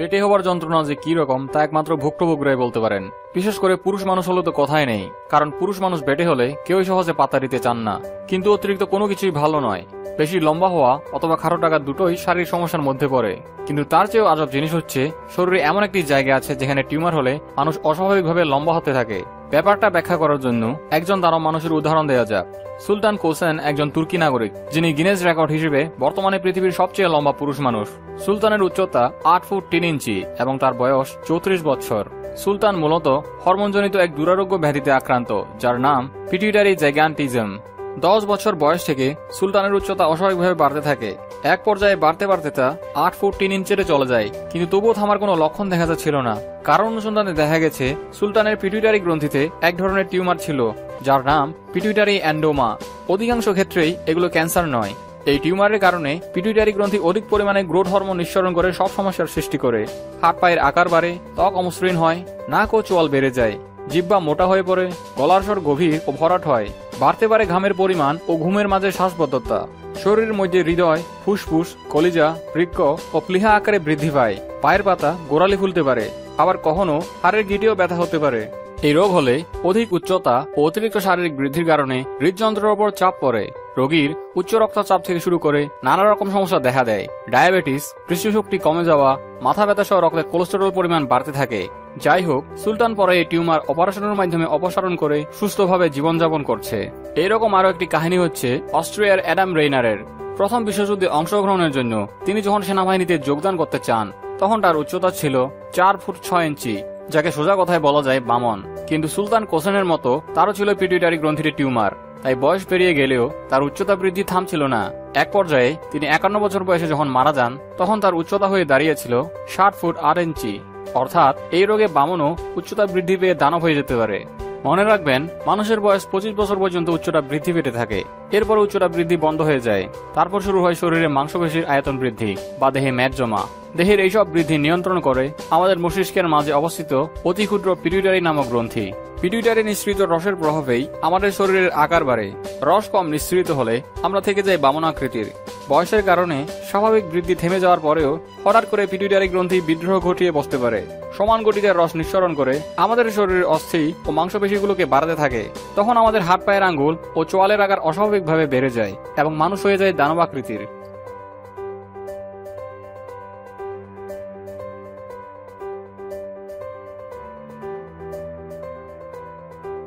পেটে হওয়ার যন্ত্রণা যে কি রকম, তা একমাত্র ভুক্তভোগরাই বলতে পারেন। বিশেষ করে পুরুষ মানুষ হলে তো কথাই নেই, কারণ পুরুষ মানুষ বেটে হলে কেউই সহজে পাতা দিতে চান না। কিন্তু অতিরিক্ত কোনো কিছুই ভালো নয়। বেশি লম্বা হওয়া অথবা খারো টাকা দুটোই শারীরিক সমস্যার মধ্যে পড়ে। কিন্তু তার চেয়েও আজব জিনিস হচ্ছে, শরীরে এমন একটি জায়গা আছে যেখানে টিউমার হলে মানুষ অস্বাভাবিকভাবে লম্বা হতে থাকে। ব্যাপারটা ব্যাখ্যা করার জন্য একজন দানব মানুষের উদাহরণ দেওয়া যাক। সুলতান কোসেন একজন তুর্কি নাগরিক, যিনি গিনেস রেকর্ড হিসেবে বর্তমানে পৃথিবীর সবচেয়ে লম্বা পুরুষ মানুষ। সুলতানের উচ্চতা আট ফুট তিন ইঞ্চি এবং তার বয়স চৌত্রিশ বছর সুলতান মূলত হরমোনজনিত এক দুরারোগ্য ব্যাধিতে আক্রান্ত, যার নাম পিটিউটারি জ্যাগান্টিজম দশ বছর বয়স থেকে সুলতানের উচ্চতা অস্বাভাবিকভাবে বাড়তে থাকে। এক পর্যায়ে বাড়তে বাড়তে তা আট ফুট তিন ইঞ্চের চলে যায়। কিন্তু তবুও থামার কোনো লক্ষণ দেখা যাচ্ছিল না। কারণ অনুসন্ধানে দেখা গেছে, সুলতানের পিটুইটারি গ্রন্থিতে এক ধরনের টিউমার ছিল, যার নাম পিটুইটারি অ্যান্ডোমা। অধিকাংশ ক্ষেত্রেই এগুলো ক্যান্সার নয়। এই টিউমারের কারণে পিটুইটারি গ্রন্থি অধিক পরিমাণে গ্রোথ হরমোন নিঃসরণ করে সব সমস্যার সৃষ্টি করে। হাত পায়ের আকার বাড়ে, ত্বক অমসৃণ হয়, নাক ও চোয়াল বেড়ে যায় জিব্বা মোটা হয়ে পড়ে, গলার স্বর গভীর ও ভরাট হয়। বাড়তে পারে ঘামের পরিমাণ ও ঘুমের মাঝে শ্বাসবদ্ধতা। শরীরের মধ্যে হৃদয়, ফুসফুস, কলিজা, বৃক্ক ও প্লিহা আকারে বৃদ্ধি পায়। পায়ের পাতা গোড়ালি ফুলতে পারে। আবার কখনো হাড়ের গিটেও ব্যথা হতে পারে। এই রোগ হলে অধিক উচ্চতা ও অতিরিক্ত শারীরিক বৃদ্ধির কারণে হৃদযন্ত্রের ওপর চাপ পড়ে। রোগীর উচ্চ রক্তচাপ থেকে শুরু করে নানা রকম সমস্যা দেখা দেয়। ডায়াবেটিস, দৃষ্টিশক্তি কমে যাওয়া, মাথা ব্যথা সহ রক্তে কোলেস্টেরল পরিমাণ বাড়তে থাকে। যাই হোক সুলতান পরে এই টিউমার অপারেশনের মাধ্যমে অপসারণ করে সুস্থভাবে জীবনযাপন করছে। এইরকম আরও একটি কাহিনী হচ্ছে অস্ট্রিয়ার অ্যাডাম রেইনারের। প্রথম বিশ্বযুদ্ধে অংশগ্রহণের জন্য তিনি যখন সেনাবাহিনীতে যোগদান করতে চান, তখন তার উচ্চতা ছিল চার ফুট ছয় ইঞ্চি, যাকে সোজা কথায় বলা যায় বামন। কিন্তু সুলতান কোসেনের মতো তারও ছিল পিটুইটারি গ্রন্থির টিউমার, তাই বয়স পেরিয়ে গেলেও তার উচ্চতা বৃদ্ধি থামছিল না। এক পর্যায়ে তিনি একান্ন বছর বয়সে যখন মারা যান, তখন তার উচ্চতা হয়ে দাঁড়িয়েছিল ষাট ফুট আট ইঞ্চি। অর্থাৎ এই রোগে বামনও উচ্চতা বৃদ্ধি পেয়ে দানব হয়ে যেতে পারে। মনে রাখবেন, মানুষের বয়স পঁচিশ বছর পর্যন্ত উচ্চতা বৃদ্ধি পেতে থাকে। এরপর উচ্চতা বৃদ্ধি বন্ধ হয়ে যায়। তারপর শুরু হয় শরীরে মাংসপেশির আয়তন বৃদ্ধি, বা দেহে ম্যাট জমা। দেহের এইসব বৃদ্ধি নিয়ন্ত্রণ করে আমাদের মস্তিষ্কের মাঝে অবস্থিত অতি ক্ষুদ্র পিটুইটারি নামক গ্রন্থি। পিটুইটারি নিঃসৃত রসের প্রভাবেই আমাদের শরীরের আকার বাড়ে। রস কম নিঃসৃত হলে আমরা থেকে যাই বামনাকৃতির বয়সের কারণে স্বাভাবিক বৃদ্ধি থেমে যাওয়ার পরেও হঠাৎ করে পিটুইটারি গ্রন্থি বিদ্রোহ ঘটিয়ে বসতে পারে। সমান গতিতে রস নিঃসরণ করে আমাদের শরীরের অস্থি ও মাংসপেশিগুলোকে বাড়াতে থাকে। তখন আমাদের হাত পায়ের আঙ্গুল ও চোয়ালের আকার অস্বাভাবিকভাবে বেড়ে যায় এবং মানুষ হয়ে যায় দানবাকৃতির।